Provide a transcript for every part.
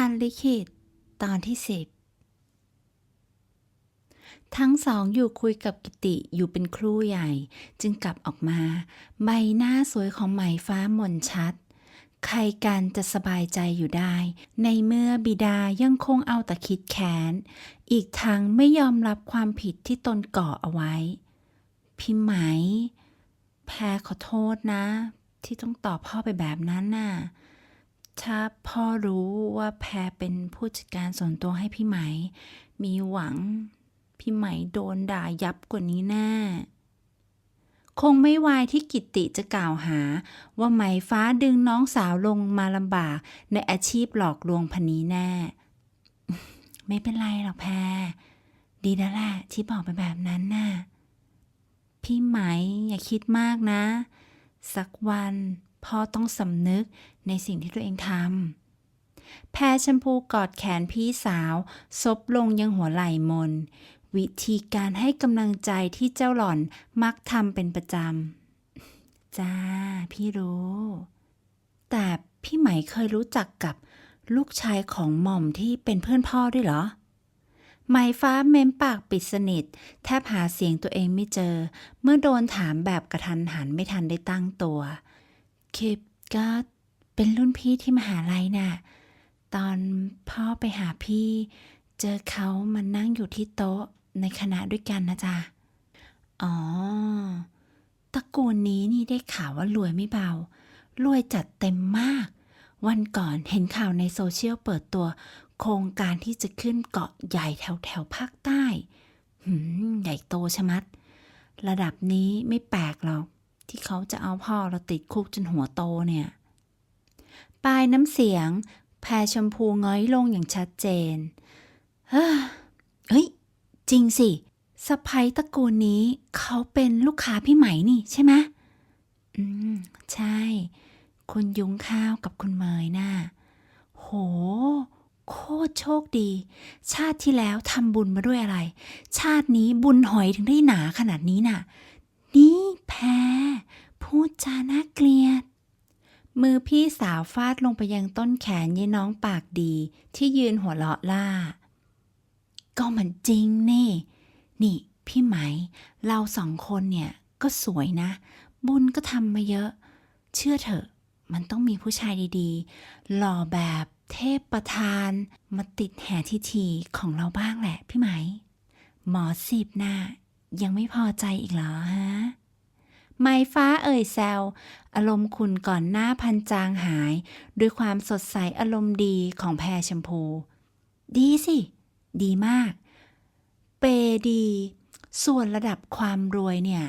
ทันลิขิต ตอนที่สิบทั้งสองอยู่คุยกับกิติอยู่เป็นครู่ใหญ่ จึงกลับออกมา ใบหน้าสวยของไหมฟ้าหม่นชัด ใครกันจะสบายใจอยู่ได้ ในเมื่อบิดายังคงเอาแต่คิดแค้น อีกทั้งไม่ยอมรับความผิดที่ตนก่อเอาไว้ พี่ไหม แพรขอโทษนะ ที่ต้องตอบพ่อไปแบบนั้นน่ะ ถ้าพ่อรู้ว่าแพรเป็นผู้จัดการส่วนตัวให้พี่ไหม มีหวังพี่ไหมโดนด่ายับกว่านี้แน่ คงไม่วายที่กิตติจะกล่าวหา ว่าไหมฟ้าดึงน้องสาวลงมาลำบากในอาชีพหลอกลวงพนี้แน่ ไม่เป็นไรหรอกแพรดีแล้วแหละที่บอกไปแบบนั้นน่ะ พี่ไหมอย่าคิดมากนะ สักวัน พ่อต้องสำนึกในสิ่งที่ตัวเองทำ แพรชมพูกอดแขนพี่สาว ซบลงยังหัวไหล่มน วิธีการให้กำลังใจที่เจ้าหล่อนมักทำเป็นประจำ จ้า พี่รู้ แต่พี่ไหมเคยรู้จักกับลูกชายของหม่อมที่เป็นเพื่อนพ่อด้วยเหรอไหมฟ้าเม้มปากปิดสนิท แทบหาเสียงตัวเองไม่เจอ เมื่อโดนถามแบบกระทันหันไม่ทันได้ตั้งตัว คิปก็เป็นรุ่นพี่ที่มหาลัยน่ะ ตอนพ่อไปหาพี่ เจอเขามานั่งอยู่ที่โต๊ะในคณะด้วยกันนะจ๊ะ อ๋อ ตระกูลนี้นี่ได้ข่าวว่ารวยไม่เบา รวยจัดเต็มมาก วันก่อนเห็นข่าวในโซเชียลเปิดตัว โครงการที่จะขึ้นเกาะใหญ่แถวแถวภาคใต้ หืม ใหญ่โตชะมัด ระดับนี้ไม่แปลกหรอก ที่เขาจะเอาพ่อเราติดคุกจนหัวโตเนี่ย ปลายน้ำเสียง แพรชมพูง้อยลงอย่างชัดเจน เฮ้ย จริงสิสะพ้ยตระกูลนี้เขาเป็นลูกค้าพี่ไหมนี่ใช่ไหมอืม ใช่ คุณยุ้งข้าวกับคุณเมยน่ะ โห โคตรโชคดี ชาติที่แล้วทำบุญมาด้วยอะไร ชาตินี้บุญหอยถึงได้หนาขนาดนี้น่ะ นี่แพรพูดจาน่าเกลียด มือพี่สาวฟาดลงไปยังต้นแขนยายน้องปากดีที่ยืนหัวเราะล่า ก็มันจริงนี่นี่พี่ไหม เราสองคนเนี่ยก็สวยนะ บุญก็ทำมาเยอะ เชื่อเถอะ มันต้องมีผู้ชายดีๆ หล่อแบบเทพประธาน มาติดแห่ทีทีของเราบ้างแหละพี่ไหม หมอสิบหน่ะ ยังไม่พอใจอีกเหรอฮะไม้ฟ้าเอ่ยแซว อารมณ์คุณก่อนหน้าพันจางหาย ด้วยความสดใสอารมณ์ดีของแพรชมพู ดีสิ ดีมาก เปดี ส่วนระดับความรวยเนี่ย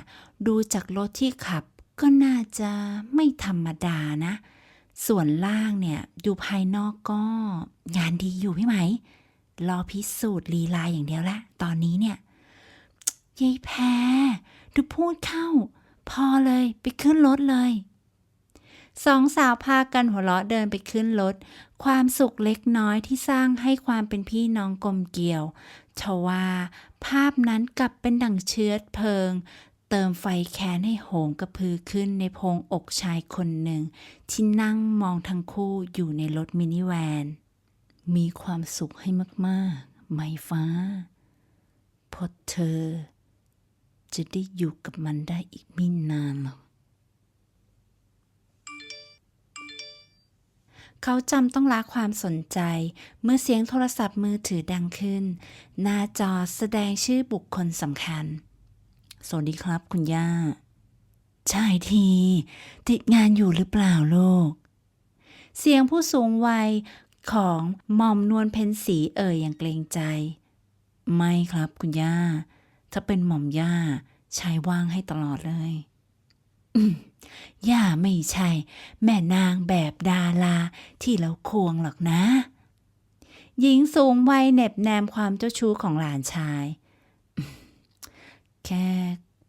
ดูจากรถที่ขับก็น่าจะไม่ธรรมดานะ ส่วนล่างเนี่ย ดูภายนอกก็งานดีอยู่พี่ไหม รอพิสูจน์ลีลาอย่างเดียวละ ตอนนี้เนี่ย ยายแพรดูพูดเข้า พอเลยไปขึ้นรถเลย สองสาวพากันหัวเราะเดินไปขึ้นรถ ความสุขเล็กน้อยที่สร้างให้ความเป็นพี่น้องกลมเกลียวทว่าภาพนั้นกลับเป็นดั่งเชื้อเพลิง เติมไฟแค้นให้โหงกระพือขึ้นในโพรงอกชายคนหนึ่ง ที่นั่งมองทั้งคู่อยู่ในรถมินิแวน มีความสุขให้มาก ๆ ไม่ฟ้าพราะเธอ จะได้อยู่กับมันได้อีกไม่นานหรอก เขาจำต้องละความสนใจเมื่อเสียงโทรศัพท์มือถือดังขึ้น หน้าจอแสดงชื่อบุคคลสำคัญ สวัสดีครับคุณย่า ใช่ที ติดงานอยู่หรือเปล่าลูก เสียงผู้สูงวัยของหม่อมนวลเพ็ญศรีเอ่ยอย่างเกรงใจ ไม่ครับคุณย่า ถ้าเป็นหม่อมย่าชายว่างให้ตลอดเลยย่าไม่ใช่ แม่นางแบบดาราที่เราควงหรอกนะ หญิงสูงวัยเหน็บแนมความเจ้าชู้ของหลานชาย แค่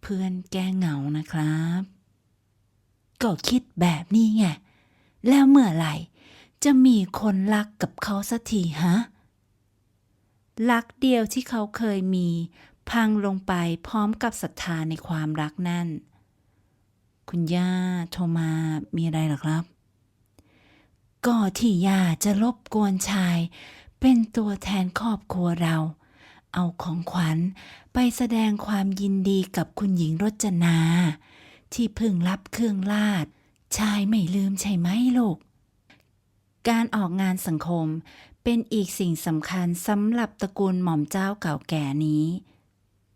เพื่อนแก้เหงานะครับ ก็คิดแบบนี้ไง แล้วเมื่อไหร่ จะมีคนรักกับเขาสักทีฮะรักเดียวที่เขาเคยมี พังลงไปพร้อมกับศรัทธาในความรักนั่น คุณย่าโทรมามีอะไรหรอครับ ก็ที่ย่าจะรบกวนชาย เป็นตัวแทนครอบครัวเรา เอาของขวัญไปแสดงความยินดีกับคุณหญิงรจนา ที่เพิ่งรับเครื่องราชชายไม่ลืมใช่ไหมลูก การออกงานสังคมเป็นอีกสิ่งสำคัญสำหรับตระกูลหม่อมเจ้าเก่าแก่นี้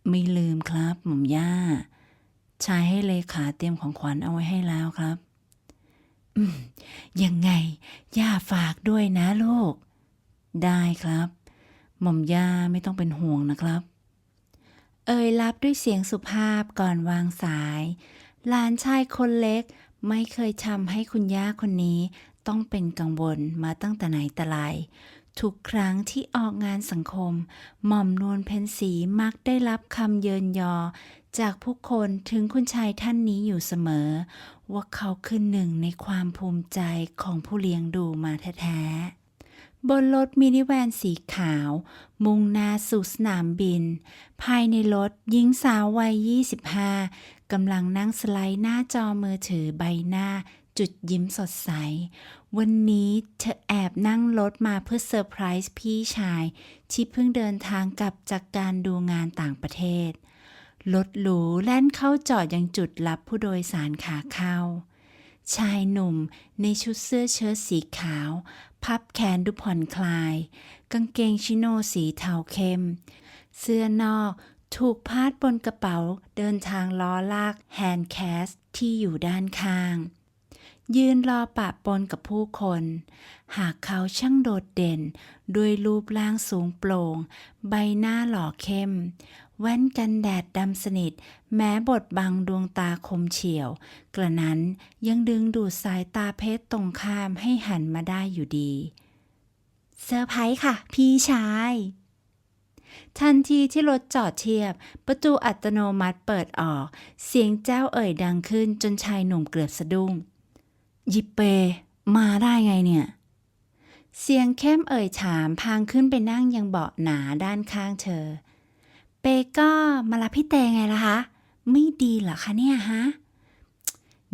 ไม่ลืมครับหม่อมย่า ชายให้เลขาเตรียมของขวัญเอาไว้ให้แล้วครับ อืม ยังไง ย่าฝากด้วยนะลูก ได้ครับ หม่อมย่าไม่ต้องเป็นห่วงนะครับ เอ่ยรับด้วยเสียงสุภาพก่อนวางสาย หลานชายคนเล็กไม่เคยทำให้คุณย่าคนนี้ต้องเป็นกังวลมาตั้งแต่ไหนแต่ไร ทุกครั้งที่ออกงานสังคม หม่อมนวลเพนสีมักได้รับคำเยินยอ จากผู้คนถึงคุณชายท่านนี้อยู่เสมอ ว่าเขาคือหนึ่งในความภูมิใจของผู้เลี้ยงดูมาแท้ๆบนรถมินิแวนสีขาว มุ่งหน้าสู่สนามบิน ภายในรถหญิงสาววัย 25กำลังนั่งสไลด์หน้าจอมือถือใบหน้าจุดยิ้มสดใส วันนี้เธอแอบนั่งรถมาเพื่อเซอร์ไพรส์พี่ชาย ที่เพิ่งเดินทางกลับจากการดูงานต่างประเทศ รถหรูแล่นเข้าจอดยังจุดรับผู้โดยสารขาเข้า ชายหนุ่มในชุดเสื้อเชิ้ตสีขาว พับแขนดูผ่อนคลาย กางเกงชิโนสีเทาเข้ม เสื้อนอกถูกพาดบนกระเป๋าเดินทางล้อลากแฮนด์แคสที่อยู่ด้านข้าง ยืนรอปะปนกับผู้คน หากเขาช่างโดดเด่น ด้วยรูปร่างสูงโปร่ง ใบหน้าหล่อเข้ม แว่นกันแดดดำสนิท แม้บทบังดวงตาคมเฉียว กระนั้นยังดึงดูดสายตาเพศตรงข้ามให้หันมาได้อยู่ดีเซอร์ไพรส์ค่ะ พี่ชายทันทีที่รถจอดเทียบ ประตูอัตโนมัติเปิดออก เสียงเจ้าเอ่ยดังขึ้นจนชายหนุ่มเกือบสะดุ้ง ยิปเป มาได้ไงเนี่ย เสียงเข้มเอ่ยถามพางขึ้นไปนั่งยังเบาะหนาด้านข้างเธอ เปก็มารับพี่เตไงล่ะคะ ไม่ดีเหรอคะเนี่ยฮะ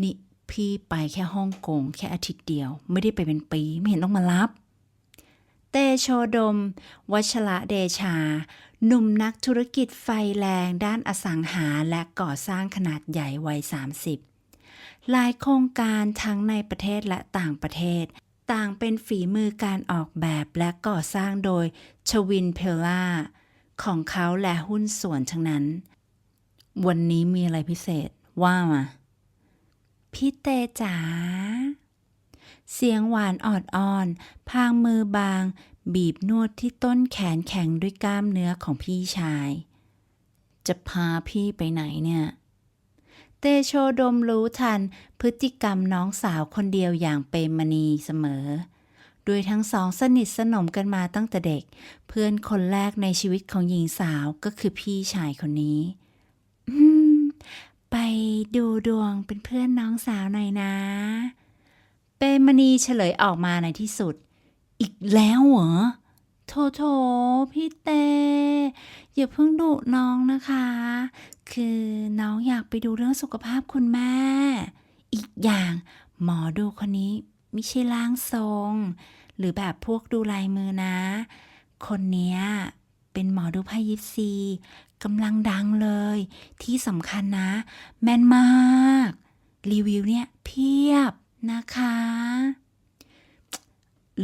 นี่พี่ไปแค่ฮ่องกงแค่อาทิตย์เดียว ไม่ได้ไปเป็นปี ไม่เห็นต้องมารับ เตโชดม วัชระเดชา หนุ่มนักธุรกิจไฟแรงด้านอสังหาและก่อสร้างขนาดใหญ่วัย30 หลายโครงการทั้งในประเทศและต่างประเทศ ต่างเป็นฝีมือการออกแบบและก่อสร้างโดยชวินเพลล่าของเขาและหุ้นส่วนทั้งนั้น วันนี้มีอะไรพิเศษว่ามาพี่เตจ๋าเสียงหวานออดอ่อน พางมือบาง บีบนวดที่ต้นแขนแข็งด้วยกล้ามเนื้อของพี่ชาย จะพาพี่ไปไหนเนี่ย เตโชดมรู้ทันพฤติกรรมน้องสาวคนเดียวอย่างเปรมณีเสมอโดยทั้งสองสนิทสนมกันมาตั้งแต่เด็ก เพื่อนคนแรกในชีวิตของหญิงสาวก็คือพี่ชายคนนี้อืมไปดูดวงเป็นเพื่อนน้องสาวหน่อยนะ เปรมมณีเฉลยออกมาในที่สุด อีกแล้วเหรอ โถโถพี่เตอย่าเพิ่งดุน้องนะคะ คือน้องอยากไปดูเรื่องสุขภาพคุณแม่ อีกอย่างหมอดูคนนี้ไม่ใช่ร่างทรง หรือแบบพวกดูลายมือนะ คนเนี้ยเป็นหมอดูไพ่ยิปซีกำลังดังเลย ที่สำคัญนะ แม่นมาก รีวิวเนี่ยเพียบนะคะ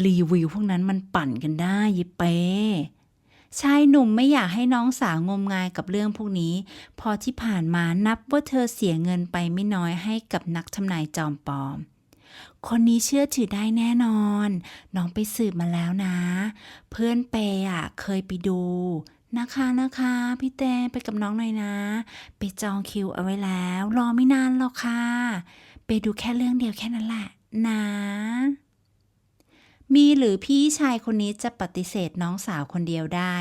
รีวิวพวกนั้นมันปั่นกันได้ยิเป้ชายหนุ่มไม่อยากให้น้องสาวงมงายกับเรื่องพวกนี้ พอที่ผ่านมานับว่าเธอเสียเงินไปไม่น้อยให้กับนักทำนายจอมปลอม คนนี้เชื่อถือได้แน่นอน น้องไปสืบมาแล้วนะ เพื่อนเปอะเคยไปดูนะคะนะคะพี่เต้ไปกับน้องหน่อยนะ ไปจองคิวเอาไว้แล้ว รอไม่นานหรอกค่ะ ไปดูแค่เรื่องเดียวแค่นั้นแหละ นะ มีหรือพี่ชายคนนี้จะปฏิเสธน้องสาวคนเดียวได้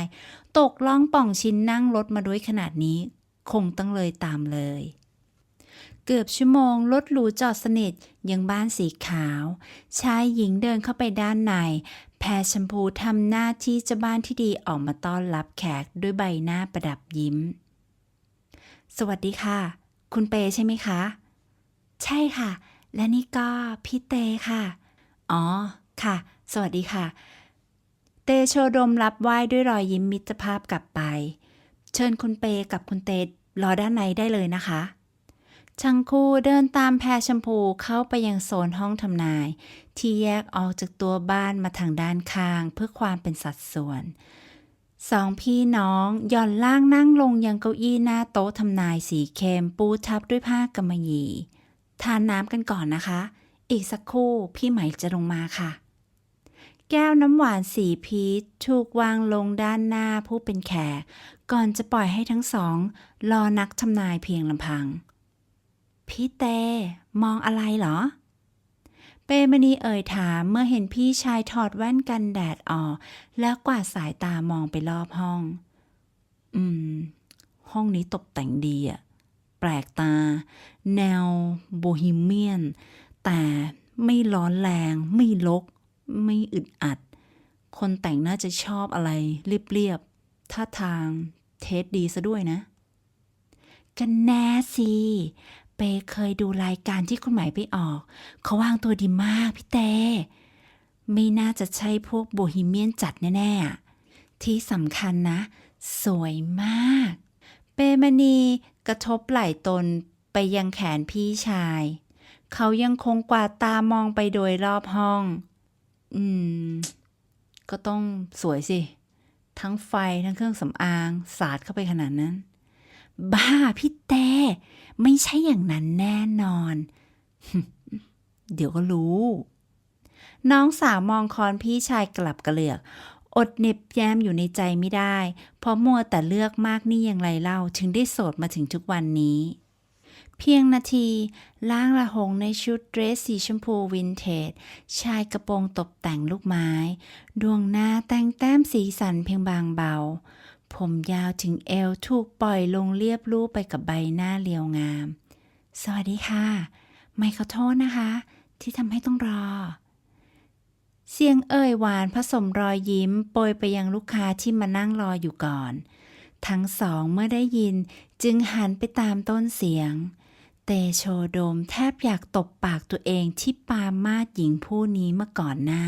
ตกล่องป่องชิ้นนั่งรถมาด้วยขนาดนี้ คงต้องเลยตามเลย เกือบชั่วโมงรถหรูจอดสนิทยังบ้านสีขาว ชายหญิงเดินเข้าไปด้านใน แพรชมพูทำหน้าที่เจ้าบ้านที่ดีออกมาต้อนรับแขกด้วยใบหน้าประดับยิ้ม สวัสดีค่ะ คุณเปใช่ไหมคะ ใช่ค่ะ และนี่ก็พี่เตค่ะ อ๋อ ค่ะ สวัสดีค่ะ เตโชดมรับไหว้ด้วยรอยยิ้มมิตรภาพกลับไป เชิญคุณเปกับคุณเตรอด้านในได้เลยนะคะชังคู่เดินตามแพรชมพูเข้าไปยังโซนห้องทำนาย ที่แยกออกจากตัวบ้านมาทางด้านข้างเพื่อความเป็นสัดส่วนสองพี่น้องย่อนล่างนั่งลงยังเก้าอี้หน้าโต๊ะทำนายสีเข้มปูทับด้วยผ้ากำมะหยี่ ทานน้ำกันก่อนนะคะ อีกสักครู่พี่ไหมจะลงมาค่ะ แก้วน้ำหวานสีพีชถูกวางลงด้านหน้าผู้เป็นแขกก่อนจะปล่อยให้ทั้งสอง รอนักทำนายเพียงลำพัง พี่เต มองอะไรเหรอ เปมณีเอ่ยถามเมื่อเห็นพี่ชายถอดแว่นกันแดดออก แล้วกวาดสายตามองไปรอบห้อง อืม ห้องนี้ตกแต่งดีอะแปลกตา แนวโบฮีเมียน แต่ไม่ร้อนแรงไม่ลก ไม่อึดอัด คนแต่งน่าจะชอบอะไรเรียบๆท่าทางเทสดีซะด้วยนะ กันแน่สิเปเคยดูรายการที่คุณหมายไปออก เขาวางตัวดีมากพี่เตไม่น่าจะใช่พวกโบฮีเมียนจัดแน่ ๆ ที่สำคัญนะ สวยมาก เปมณีกระทบไหล่ตนไปยังแขนพี่ชาย เขายังคงกวาดตามองไปโดยรอบห้อง อืม ก็ต้องสวยสิ ทั้งไฟทั้งเครื่องสำอาง สาดเข้าไปขนาดนั้น บ้าพี่เต้ไม่ใช่อย่างนั้นแน่นอน เดี๋ยวก็รู้ น้องสาวมองคอนพี่ชายกลับกระเหลือก อดเน็บแย้มอยู่ในใจไม่ได้ เพราะมัวแต่เลือกมากนี่อย่างไรเล่า ถึงได้โสดมาถึงทุกวันนี้ เพียงนาทีล่างละหงในชุดเดรสสีชมพูวินเทจ ชายกระโปรงตกแต่งลูกไม้ ดวงหน้าแต่งแต้มสีสันเพียงบางเบา ผมยาวถึงเอวถูกปล่อยลงเรียบรูปไปกับใบหน้าเรียวงาม สวัสดีค่ะ ไม่ขอโทษนะคะ ที่ทำให้ต้องรอ เสียงเอ่ยหวานผสมรอยยิ้มโปรยไปยังลูกค้าที่มานั่งรออยู่ก่อนทั้งสองเมื่อได้ยินจึงหันไปตามต้นเสียง เตโชโดมแทบอยากตบปากตัวเองที่ปามาดหญิงผู้นี้เมื่อก่อนหน้า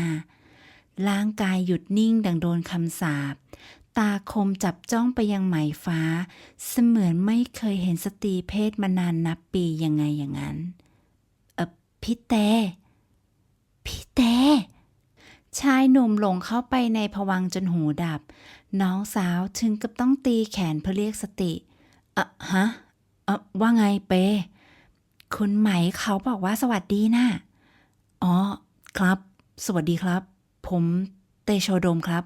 ร่างกายหยุดนิ่งดังโดนคำสาป ตาคมจับจ้องไปยังไหมฟ้า เสมือนไม่เคยเห็นสตรีเพศมานานนับปียังไงอย่างนั้น เออพี่เต พี่เต ชายหนุ่มหลงเข้าไปในผวังจนหูดับ น้องสาวถึงกับต้องตีแขนเพื่อเรียกสติ อะฮะเอะว่าไงเป คุณไหมเขาบอกว่าสวัสดีนะ่ะ อ๋อ ครับ สวัสดีครับ ผมเตโชโดมครับ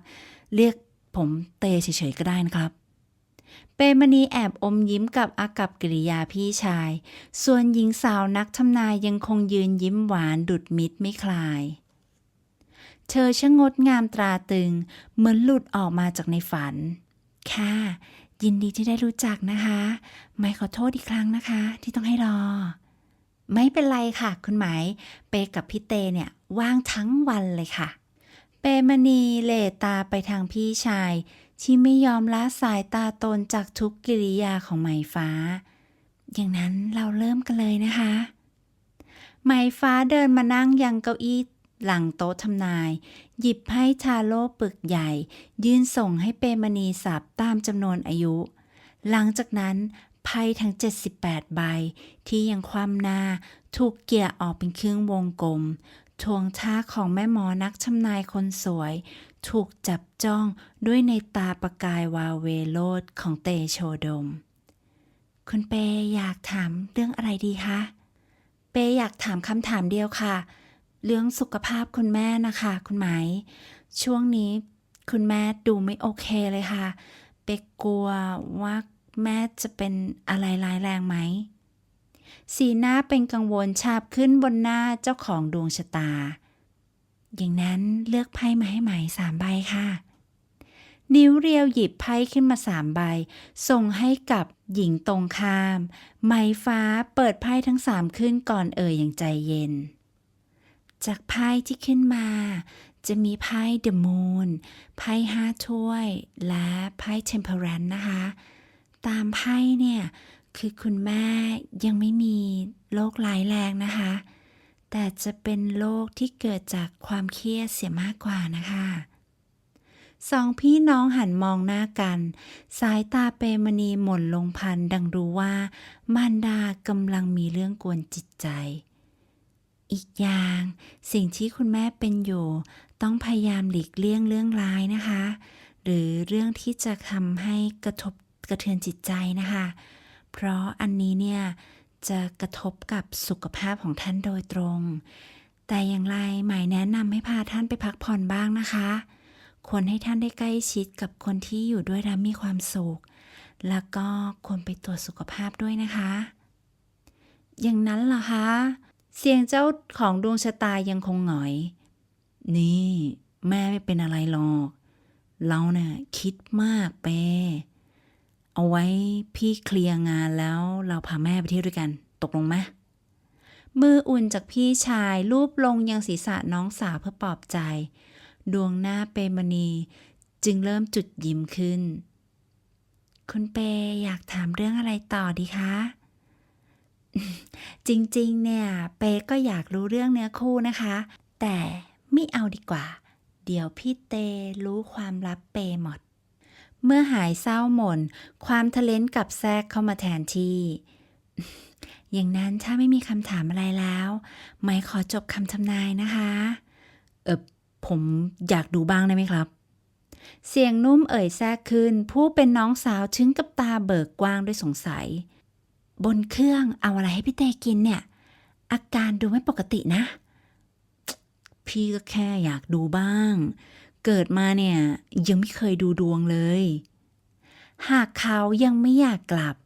เรียกผมเตเฉยๆก็ได้นะครับ เปมณีแอบอมยิ้มกับอากับกิริยาพี่ชาย ส่วนหญิงสาวนักทำนายยังคงยืนยิ้มหวานดุดมิตรไม่คลาย เธอช่างงดงามตราตึง เหมือนหลุดออกมาจากในฝัน ค่ะยินดีที่ได้รู้จักนะคะ ไม่ขอโทษอีกครั้งนะคะ ที่ต้องให้รอ ไม่เป็นไรค่ะ คุณหมาย เปกับพี่เตเนี่ยว่างทั้งวันเลยค่ะ เปมณีเหลตาไปทางพี่ชาย ที่ไม่ยอมละสายตาตนจากทุกกิริยาของไหมฟ้า อย่างนั้นเราเริ่มกันเลยนะคะ ไหมฟ้าเดินมานั่งยังเก้าอี้หลังโต๊ะทำนาย หยิบให้ทาโร่ปึกใหญ่ ยื่นส่งให้เปมณีสับตามจำนวนอายุ หลังจากนั้น ไพ่ทั้ง 78 ใบ ที่ยังคว่ำหน้า ถูกเกี่ยออกเป็นครึ่งวงกลมทวงท่าของแม่หมอนักชำนายคนสวย ถูกจับจ้องด้วยในตาประกายวาเวโลดของเตโชดม คุณเปอยากถามเรื่องอะไรดีคะ เปอยากถามคำถามเดียวค่ะ เรื่องสุขภาพคุณแม่นะคะ คุณไหม ช่วงนี้คุณแม่ดูไม่โอเคเลยค่ะ เปกลัวว่า แม่จะเป็นอะไรร้ายแรงไหม สีหน้าเป็นกังวลฉาบขึ้นบนหน้าเจ้าของดวงชะตา อย่างนั้นเลือกไพ่มาให้ไหม่สามใบค่ะ นิ้วเรียวหยิบไพ่ขึ้นมาสามใบ ส่งให้กับหญิงตรงข้ามไหมฟ้าเปิดไพ่ทั้งสามขึ้นก่อนเอ่ยอย่างใจเย็น จากไพ่ที่ขึ้นมาจะมีไพ่ The Moon ไพ่ห้าถ้วย และไพ่ Temperance นะคะ ตามไพ่เนี่ย คือคุณแม่ยังไม่มีโรคร้ายแรงนะคะ แต่จะเป็นโรคที่เกิดจากความเครียดเสียมากกว่านะคะสองพี่น้องหันมองหน้ากัน สายตาเปรมณีหม่นลงพันดังรู้ว่า มารดากำลังมีเรื่องกวนจิตใจ อีกอย่าง สิ่งที่คุณแม่เป็นอยู่ ต้องพยายามหลีกเลี่ยงเรื่องร้ายนะคะ หรือเรื่องที่จะทำให้กระทบ กระเทือนจิตใจนะคะ เพราะอันนี้เนี่ยจะกระทบกับสุขภาพของท่านโดยตรง แต่อย่างไรหมายแนะนำให้พาท่านไปพักผ่อนบ้างนะคะ ควรให้ท่านได้ใกล้ชิดกับคนที่อยู่ด้วยแล้วมีความสุข แล้วก็ควรไปตรวจสุขภาพด้วยนะคะ อย่างนั้นเหรอคะ เสียงเจ้าของดวงชะตายังคงหงอย นี่ แม่ไม่เป็นอะไรหรอก เราเนี่ยคิดมากเป เอาไว้พี่เคลียร์งานแล้วเราพาแม่ไปเที่ยวด้วยกัน ตกลงไหมมืออุ่นจากพี่ชายลูบลงยังศีรษะน้องสาวเพื่อปลอบใจ ดวงหน้าเปมณีจึงเริ่มจุดยิ้มขึ้น คุณเปอยากถามเรื่องอะไรต่อดีคะ จริงๆ เนี่ย เปก็อยากรู้เรื่องเนื้อคู่นะคะ แต่ไม่เอาดีกว่า เดี๋ยวพี่เตรู้ความลับเปหมด เมื่อหายเศร้าหม่น ความทะเลนกับแทรกเข้ามาแทนที่ อย่างนั้นถ้าไม่มีคำถามอะไรแล้ว ไม่ขอจบคำทำนายนะคะ เออผมอยากดูบ้างได้ไหมครับ เสียงนุ่มเอ่ยแทรกขึ้น ผู้เป็นน้องสาวถึงกับตาเบิกกว้างด้วยสงสัย บนเครื่องเอาอะไรให้พี่เตกินเนี่ย อาการดูไม่ปกตินะ พี่ก็แค่อยากดูบ้าง เกิดมาเนี่ยยังไม่เคยดูดวงเลย หากเขายังไม่อยากกลับ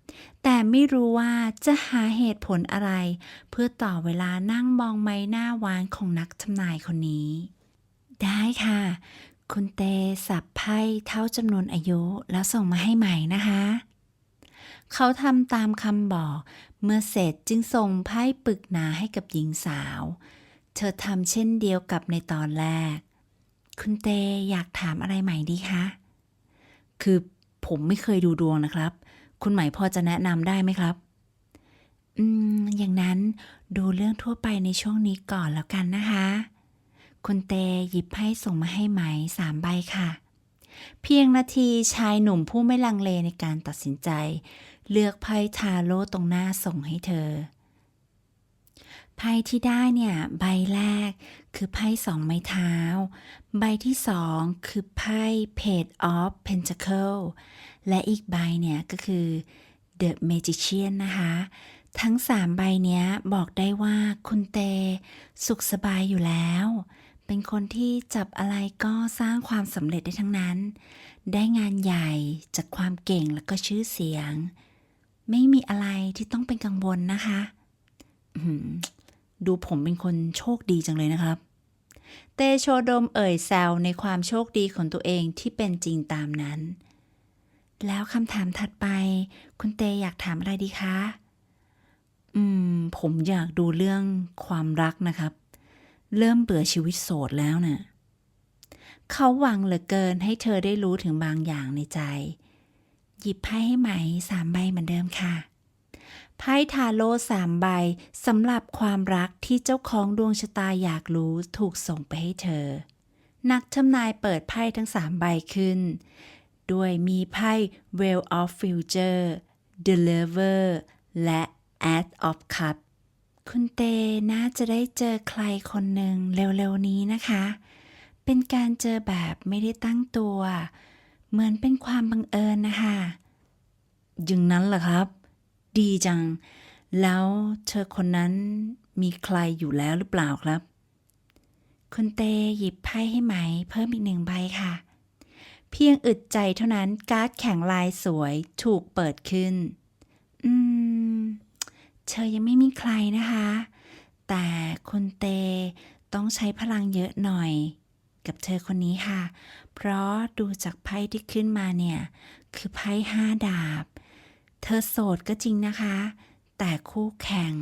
แต่ไม่รู้ว่าจะหาเหตุผลอะไร เพื่อต่อเวลานั่งมองไม้หน้าหวานของนักทำนายคนนี้ ได้ค่ะ คุณเตสับไพ่เท่าจำนวนอายุแล้วส่งมาให้ใหม่นะคะ เขาทำตามคำบอก เมื่อเสร็จจึงส่งไพ่ปึกหนาให้กับหญิงสาว เธอทำเช่นเดียวกับในตอนแรก คุณเตอยากถามอะไรใหม่ดีคะ คือผมไม่เคยดูดวงนะครับ คุณหมายพอจะแนะนำได้ไหมครับ อืม อย่างนั้นดูเรื่องทั่วไปในช่วงนี้ก่อนแล้วกันนะคะ คุณเตหยิบไพ่ส่งมาให้ไหมสามใบค่ะ เพียงนาทีชายหนุ่มผู้ไม่ลังเลในการตัดสินใจ เลือกไพ่ทาโร่ตรงหน้าส่งให้เธอ ไพ่ที่ได้เนี่ยใบแรกคือไพ่สองไม้เท้า ใบที่สองคือไพ่ Page of Pentacle และอีกใบเนี่ยก็คือ The Magician นะคะ ทั้งสามใบเนี้ยบอกได้ว่าคุณเต สุขสบายอยู่แล้ว เป็นคนที่จับอะไรก็สร้างความสำเร็จได้ทั้งนั้น ได้งานใหญ่จากความเก่งแล้วก็ชื่อเสียง ไม่มีอะไรที่ต้องเป็นกังวลนะคะ ดูผมเป็นคนโชคดีจังเลยนะครับ เตโชโดมเอ่ยแซวในความโชคดีของตัวเองที่เป็นจริงตามนั้น แล้วคำถามถัดไป คุณเตอยากถามอะไรดีคะ อืม ผมอยากดูเรื่องความรักนะครับ เริ่มเบื่อชีวิตโสดแล้วน่ะเขาหวังเหลือเกินให้เธอได้รู้ถึงบางอย่างในใจ หยิบไพ่ให้ไหมสามใบเหมือนเดิมค่ะ ไพ่ทาโร่สามใบสำหรับความรักที่เจ้าของดวงชะตาอยากรู้ถูกส่งไปให้เธอ นักทำนายเปิดไพ่ทั้งสามใบขึ้น ด้วยมีไพ่ Well of Future The Lover และ Ace of Cup คุณเตน่าจะได้เจอใครคนหนึ่งเร็วๆนี้นะคะ เป็นการเจอแบบไม่ได้ตั้งตัว เหมือนเป็นความบังเอิญนะคะอย่างนั้นเหรอครับ ดีจัง แล้วเธอคนนั้นมีใครอยู่แล้วหรือเปล่าครับ คุณเตหยิบไพ่ให้ไหม เพิ่มอีกหนึ่งใบค่ะ เพียงอึดใจเท่านั้นการ์ดแข็งลายสวยถูกเปิดขึ้น อืม เธอยังไม่มีใครนะคะ แต่คุณเตต้องใช้พลังเยอะหน่อย กับเธอคนนี้ค่ะ เพราะดูจากไพ่ที่ขึ้นมาเนี่ย คือไพ่ห้าดาบ เธอโสดก็จริงนะคะ แต่คู่แข่ง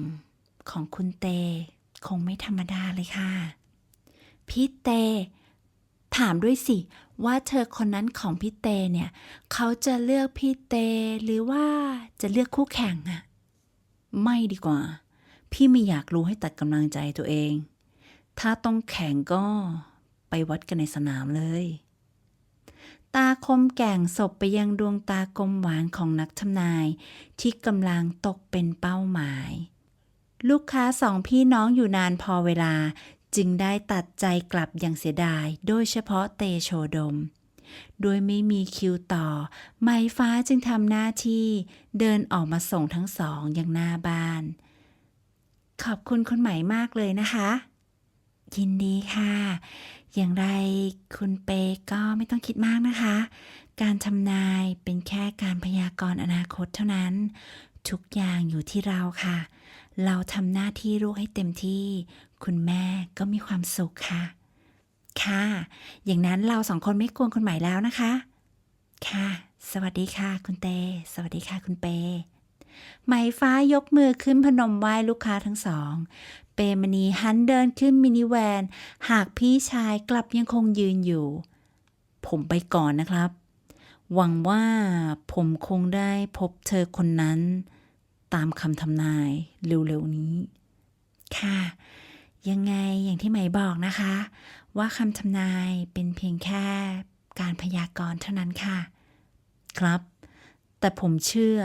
ของคุณเต คงไม่ธรรมดาเลยค่ะ พี่เต ถามด้วยสิ ว่าเธอคนนั้นของพี่เตเนี่ย เขาจะเลือกพี่เต หรือว่าจะเลือกคู่แข่งอะไม่ดีกว่า พี่ไม่อยากรู้ให้ตัดกำลังใจตัวเอง ถ้าต้องแข่งก็ไปวัดกันในสนามเลย ตาคมแก่งศพไปยังดวงตากลมหวานของนักทำนาย ที่กำลังตกเป็นเป้าหมาย ลูกค้าสองพี่น้องอยู่นานพอเวลา จึงได้ตัดใจกลับอย่างเสียดาย โดยเฉพาะเตโชดม โดยไม่มีคิวต่อ ไม้ฟ้าจึงทำหน้าที่ เดินออกมาส่งทั้งสองอย่างหน้าบ้าน ขอบคุณคุณไหม่มากเลยนะคะ ยินดีค่ะ อย่างไรคุณเปก็ไม่ต้องคิดมากนะคะ การทำนายเป็นแค่การพยากรณ์อนาคตเท่านั้น ทุกอย่างอยู่ที่เราค่ะ เราทำหน้าที่ลูกให้เต็มที่ คุณแม่ก็มีความสุขค่ะ ค่ะ อย่างนั้นเราสองคนไม่กวนคุณหมแล้วนะคะ ค่ะ สวัสดีค่ะ คุณเต สวัสดีค่ะ คุณเปไหมฟ้ายกมือขึ้นพนมไหว้ลูกค้าทั้งสอง เปมณีหันเดินขึ้นมินิแวน หากพี่ชายกลับยังคงยืนอยู่ ผมไปก่อนนะครับ หวังว่าผมคงได้พบเธอคนนั้น ตามคำทำนายเร็วๆนี้ ค่ะ ยังไงอย่างที่ไหมบอกนะคะ ว่าคำทำนายเป็นเพียงแค่การพยากรณ์เท่านั้นค่ะ ครับ แต่ผมเชื่อ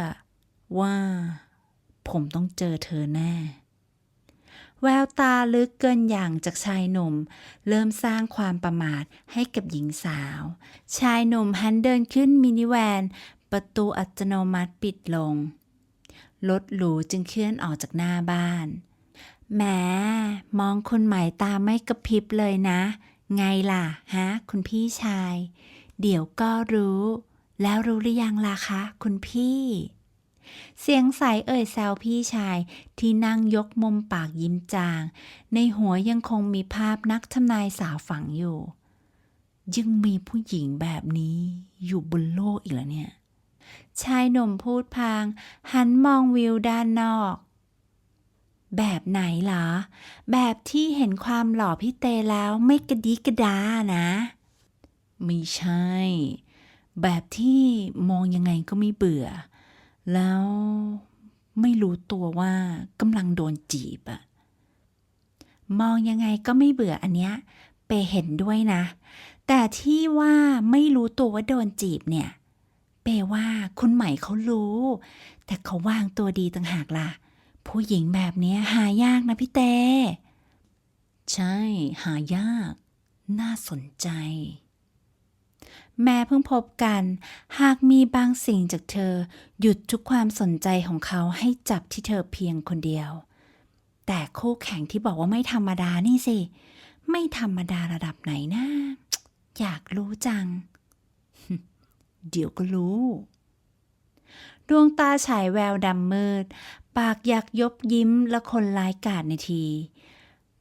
ว่าผมต้องเจอเธอแน่ แววตาลึกเกินอย่างจากชายหนุ่ม เริ่มสร้างความประมาทให้กับหญิงสาว ชายหนุ่มหันเดินขึ้นมินิแวน ประตูอัตโนมัติปิดลง รถหรูจึงเคลื่อนออกจากหน้าบ้านแหมมองคุณใหม่ตาไม่กระพริบเลยนะ ไงล่ะฮะคุณพี่ชาย เดี๋ยวก็รู้ แล้วรู้หรือยังล่ะคะ คุณพี่ เสียงใสเอ่ยแซวพี่ชายที่นั่งยกมุมปากยิ้มจาง ในหัวยังคงมีภาพนักทำนายสาวฝังอยู่ ยังมีผู้หญิงแบบนี้อยู่บนโลกอีกแล้วเนี่ย ชายหนุ่มพูดพาง หันมองวิวด้านนอก แบบไหนเหรอ แบบที่เห็นความหล่อพี่เตแล้วไม่กระดิกระดานะ ไม่ใช่แบบที่มองยังไงก็ไม่เบื่อ แล้วไม่รู้ตัวว่ากำลังโดนจีบอะมองยังไงก็ไม่เบื่ออันเนี้ยเปเห็นด้วยนะ แต่ที่ว่าไม่รู้ตัวว่าโดนจีบเนี่ย เปว่าคุณใหม่เขารู้ แต่เขาวางตัวดีต่างหากล่ะ ผู้หญิงแบบเนี้ยหายากนะพี่เตใช่ หายาก น่าสนใจ แม้เพิ่งพบกัน หากมีบางสิ่งจากเธอ หยุดทุกความสนใจของเขาให้จับที่เธอเพียงคนเดียว แต่คู่แข่งที่บอกว่าไม่ธรรมดานี่สิ ไม่ธรรมดาระดับไหนนะ อยากรู้จัง เดี๋ยวก็รู้ ดวงตาฉายแววดำมืด ปากอยากยบยิ้มและคนร้ายกาจในที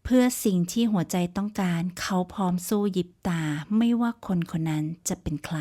เพื่อสิ่งที่หัวใจต้องการ เขาพร้อมสู้ยิบตาไม่ว่าคนคนนั้นจะเป็นใคร